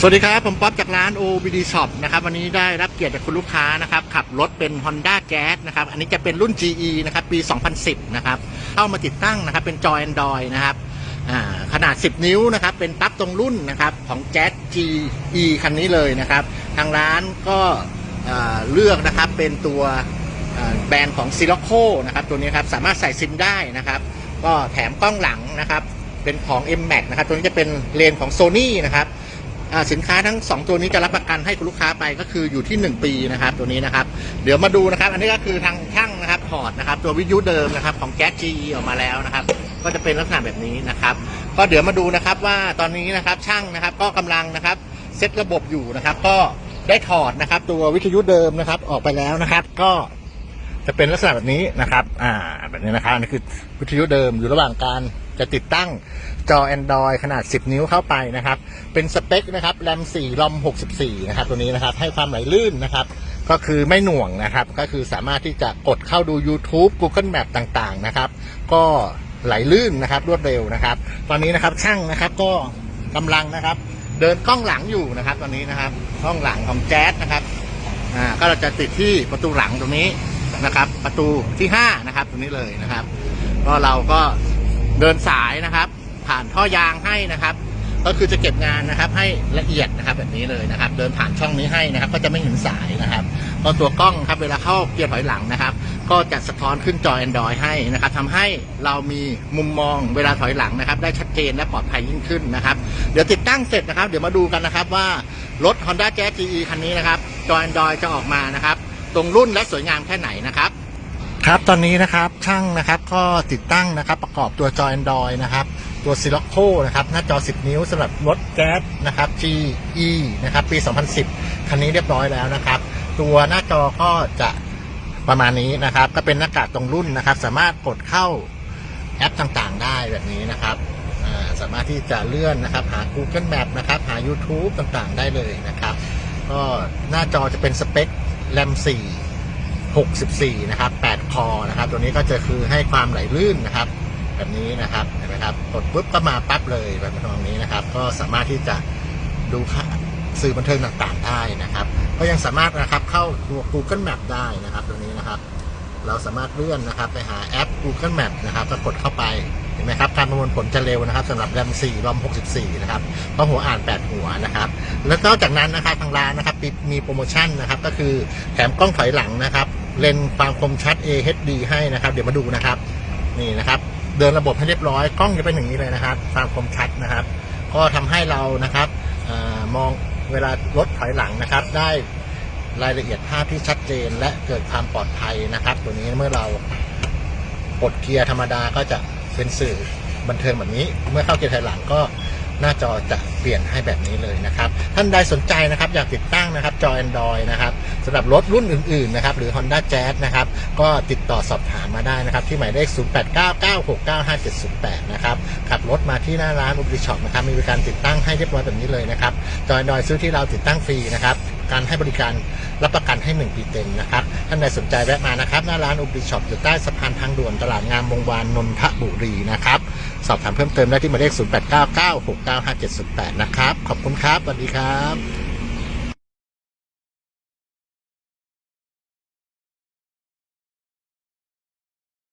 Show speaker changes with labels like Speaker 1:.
Speaker 1: สวัสดีครับ ผมป๊อปจากร้าน OBD Shop นะครับวันนี้ได้รับเกียรติจากคุณลูกค้านะครับขับรถเป็น Honda Jazz นะครับอันนี้จะเป็นรุ่น GE นะครับปี 2010 นะครับเข้ามาติดตั้งนะครับเป็นจอ Android นะครับขนาด 10 นิ้วนะครับเป็นปลั๊กตรงรุ่นนะครับของ Jazz GE คันนี้เลยนะครับทางร้านก็เลือกนะครับเป็นตัวแบรนด์ของ s i l o c o นะครับตัวนี้ครับสามารถใส่ซิมได้นะครับก็แถมกล้องหลังนะครับเป็นของ M Max นะครับตัวนี้จะเป็นเลนของ Sony นะครับ สินค้าทั้ง 2 ตัวนี้จะรับประกันให้คุณลูกค้าไปก็คืออยู่ที่ 1 ปีนะครับตัวนี้นะครับ เดี๋ยวมาดูนะครับ อันนี้ก็คือทางช่างนะครับถอดนะครับ ตัววิทยุเดิมนะครับของแก๊ส GE ออกมาแล้วนะครับ ก็จะเป็นลักษณะแบบนี้นะครับ ก็เดี๋ยวมาดูนะครับว่าตอนนี้นะครับช่างนะครับก็กำลังนะครับเซตระบบอยู่นะครับ ก็ได้ถอดนะครับ ตัววิทยุเดิมนะครับออกไปแล้วนะครับ ก็จะเป็นลักษณะแบบนี้นะครับ อ่า แบบนี้นะครับนี่คือวิทยุเดิมอยู่ระหว่างการ จะติดตั้งจอ Android ขนาด 10 นิ้วเข้าไปนะครับ เป็นสเปคนะครับแรม4รอม64 นะครับ ตัวนี้นะครับ ให้ความไหลลื่นนะครับ ก็คือไม่หน่วงนะครับ ก็คือสามารถที่จะกดเข้าดู YouTube Google Map ต่างๆ นะครับ ก็ไหลลื่นนะครับ รวดเร็วนะครับ ตอนนี้นะครับช่างนะครับก็กำลังนะครับ เดินกล้องหลังอยู่นะครับ ตอนนี้นะครับกล้องหลังของแจ๊สนะครับอ่าก็เราจะติดที่ประตูหลังตรงนี้นะครับ ประตูที่ห้านะครับตรงนี้เลยนะครับ ก็เราก็ เดินสายนะครับ ผ่านท่อยางให้นะครับ ก็คือจะเก็บงานนะครับ ให้ละเอียดนะครับแบบนี้เลยนะครับ เดินผ่านช่องนี้ให้นะครับ ก็จะไม่เห็นสายนะครับก็ตัวกล้องครับเวลาเข้าเกียร์ถอยหลังนะครับ ก็จะสะท้อนขึ้นจอ Android ให้นะครับทำให้เรามีมุมมองเวลาถอยหลังนะครับ ได้ชัดเจนและปลอดภัยยิ่งขึ้นนะครับ เดี๋ยวติดตั้งเสร็จนะครับ เดี๋ยวมาดูกันนะครับว่ารถ Honda Jazz GE คันนี้นะครับจอ Android จะออกมานะครับ ตรงรุ่นและสวยงามแค่ไหนนะครับ ครับตอนนี้นะครับช่างนะครับก็ติดตั้งนะครับ ประกอบตัวจอ Android นะครับ ตัว s i l o c o นะครับ หน้าจอ 10 นิ้วสำหรับรถแก๊สนะครับ GE นะครับ ปี 2010 คันนี้เรียบร้อยแล้วนะครับ ตัวหน้าจอก็จะประมาณนี้นะครับ ก็เป็นหน้ากากตรงรุ่นนะครับ สามารถกดเข้าแอปต่างๆ ได้แบบนี้นะครับสามารถที่จะเลื่อนนะครับ หา Google Map นะครับ หา YouTube ต่างๆ ได้เลยนะครับ ก็หน้าจอจะเป็นสเปคแรม4 64 นะครับ 8 คอนะครับ ตัวนี้ก็จะคือให้ความไหลลื่นนะครับ แบบนี้นะครับเห็นไหมครับกดปุ๊บก็มาปั๊บเลยแบบตรงนี้นะครับ ก็สามารถที่จะดูข่าวสื่อบันเทิงต่างๆได้นะครับ ก็ยังสามารถนะครับเข้า Google Map ได้นะครับ ตัวนี้นะครับ เราสามารถเลื่อนนะครับ ไปหาแอป Google Map นะครับก็กดเข้าไปเห็นไหมครับการประมวลผลจะเร็วนะครับสำหรับแรม4รอม 64 นะครับเพราะหัวอ่าน 8 หัวนะครับ แล้วนอกจากนั้นนะครับทางร้านนะครับมีโปรโมชั่นนะครับ ก็คือแถมกล้องถอยหลังนะครับ เลนความคมชัด AHD ให้นะครับ เดี๋ยวมาดูนะครับ นี่นะครับ เดินระบบให้เรียบร้อยกล้องจะเป็นอย่างนี้เลยนะครับ ความคมชัดนะครับ ก็ทำให้เรานะครับอมองเวลารถถอยหลังนะครับ ได้รายละเอียดภาพที่ชัดเจน และเกิดความปลอดภัยนะครับ ตัวนี้เมื่อเรากดเกียร์ธรรมดาก็จะเป็นสื่อบันเทิงแบบนี้ เมื่อเข้าเกียร์ถอยหลังก็ หน้าจอจะเปลี่ยนให้แบบนี้เลยนะครับ ท่านใดสนใจนะครับอยากติดตั้งนะครับจอ Android นะครับสำหรับรถรุ่นอื่นๆนะครับหรือ Honda Jazz นะครับก็ติดต่อสอบถามมาได้นะครับ ที่หมายเลข 0899695708 นะครับขับรถมาที่หน้าร้านอุบลิช็อปนะครับมีบริการติดตั้งให้เรียบร้อยแบบนี้เลยนะครับจอ Android ซื้อที่เราติดตั้งฟรีนะครับ การให้บริการรับประกันให้ 1 ปีเต็มนะครับ ท่านใดสนใจแวะมานะครับ หน้าร้านอุบลิช็อปอยู่ใต้สะพานทางด่วนตลาดงามวงวานนนทบุรีนะครับ สอบถามเพิ่มเติมได้ที่หมายเลข 0899695708 นะครับ ขอบคุณครับสวัสดีครับ